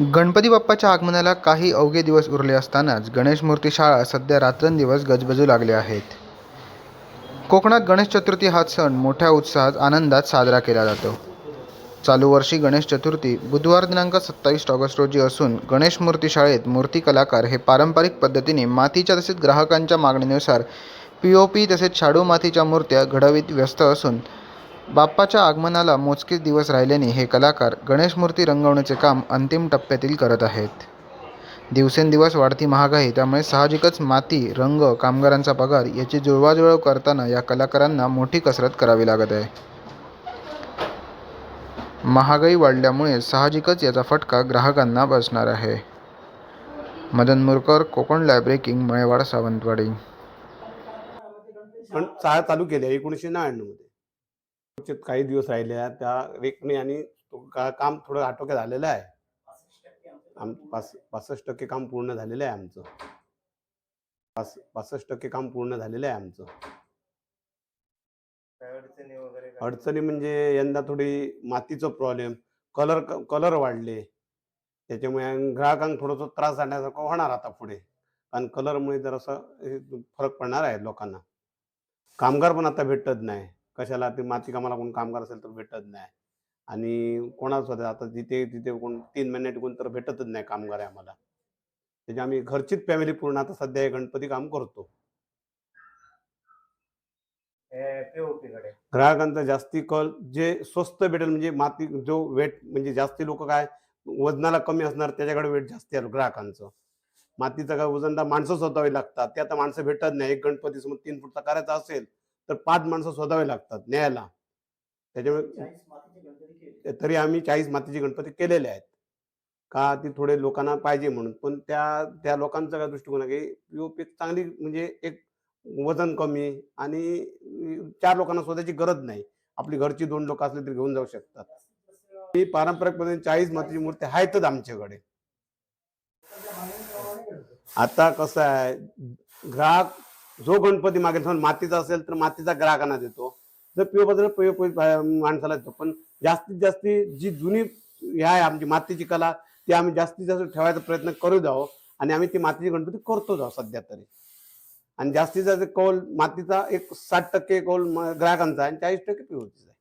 गणपती बाप्पाच्या आगमनाला काही अवघे दिवस उरले असतानाच गणेश मूर्ती शाळा सध्या रात्रंदिवस गजबजू लागले आहेत. कोकणात गणेश चतुर्थी हा सण मोठ्या उत्साहात आनंदात साजरा केला जातो. चालू वर्षी गणेश चतुर्थी बुधवार दिनांक सत्तावीस ऑगस्ट रोजी असून गणेश मूर्ती शाळेत मूर्ती कलाकार हे पारंपरिक पद्धतीने मातीच्या तसेच ग्राहकांच्या मागणीनुसार पी ओ पी तसेच शाडू मातीच्या मूर्त्या घडवीत व्यस्त असून बाप्पाच्या आगमनाला मोजकेच दिवस राहिल्याने हे कलाकार गणेश मूर्ती रंगवण्याचे काम अंतिम टप्प्यातील करत आहेत. दिवसेंदिवस वाढती महागाई त्यामुळे साहजिकच माती रंग कामगारांचा पगार याची जुळवाजुळव करताना या कलाकारांना मोठी कसरत करावी लागत आहे. महागाई वाढल्यामुळे साहजिकच याचा फटका ग्राहकांना बसणार आहे. मदन मुरकर कोकण लायब्रेकिंग मळेवाड सावंतवाडी. पण शाळा चालू केली एकोणीसशे मध्ये काही दिवस राहिल्या त्या रेखणे आणि काम थोडं आटोक्यात आलेलं आहे. आम पाच पासष्ट टक्के काम पूर्ण झालेलं आहे आमचं. पाच पासष्ट टक्के काम पूर्ण झालेलं आहे आमचं. अडचणी म्हणजे यंदा थोडी मातीचं प्रॉब्लेम कलर कलर वाढले. त्याच्यामुळे ग्राहकांना थोडंसं त्रास झाल्यासारखं होणार आता पुढे. कारण कलरमुळे जरासं फरक पडणार आहे लोकांना. कामगार पण आता भेटत नाही. कशाला ते माती कामाला कोण कामगार असेल तर भेटत नाही. आणि कोणाच होतं आता जिथे तिथे कोण तीन महिने टिकून तर भेटतच नाही कामगार आहे आम्हाला. त्याच्या आम्ही घरचीच फॅमिली पूर्ण आता सध्या हे गणपती काम करतो. ग्राहकांचा जास्ती कल जे स्वस्त भेटेल म्हणजे माती जो वेट म्हणजे जास्ती लोक काय वजनाला कमी असणार त्याच्याकडे वेट जास्ती आहे ग्राहकांचं. मातीचं काय वजनदार माणसं शोधावी लागतात. ते आता माणसं भेटत नाही. एक गणपती समोर तीन फुटचा करायचा असेल तर पाच माणसं शोधावी लागतात न्यायला. त्याच्यामुळे तरी आम्ही चाळीस मातीचे गणपती केलेले आहेत. का ती थोडे लोकांना पाहिजे म्हणून. पण त्या त्या लोकांचा काय दृष्टिकोन आहे की पीओपी चांगली म्हणजे एक वजन कमी आणि चार लोकांना शोधायची गरज नाही. आपली घरची दोन लोक असले तरी घेऊन जाऊ शकतात. ही पारंपरिक पद्धतीने चाळीस मातीची मूर्ती आहेतच आमच्याकडे. आता कसं आहे ग्राहक जो गणपती मागेल समजा मातीचा असेल तर मातीचा ग्राहकांना देतो. जर पिओ बद्दल पिओ माणसाला देतो. पण जास्तीत जास्त जी जुनी ह्या आहे आमची मातीची कला ती आम्ही जास्तीत जास्त ठेवायचा प्रयत्न करू द्यावं आणि आम्ही ती मातीची गणपती करतो जाऊ सध्या तरी. आणि जास्तीत जास्त कौल मातीचा एक साठ टक्के कौल ग्राहकांचा आहे आणि चाळीस टक्के पिओचा आहे.